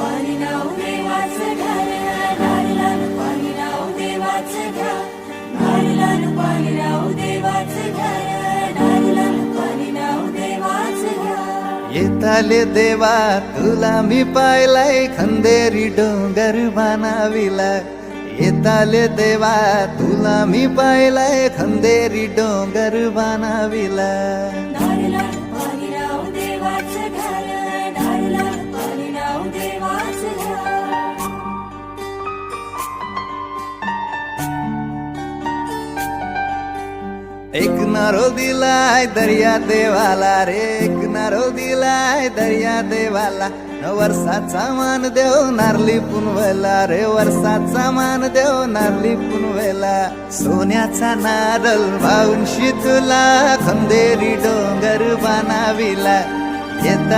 पाणी नाव देवाचं घ्या पाणी नाव देवाचं घ्या पाणी नाव देवाचं घ्या पाणी नाव देवाचं घ्या येताले देवा तुला मी पाहिलाय खंदेरी डोंगर बनाविला येताले देवा तुला मी पाहिलाय खंदेरी डोंगर बनाविला एक नारो दिलाय दर्या देवाला रे एक नारो दिलाय दर्या देवाला. न वर्षाचा मान देव नारली पुनवेला रे वर्षाचा मान देव नारली पुनवेला. सोन्याचा नारल भाऊन तुला खंदेरी डोंगर बनाविला.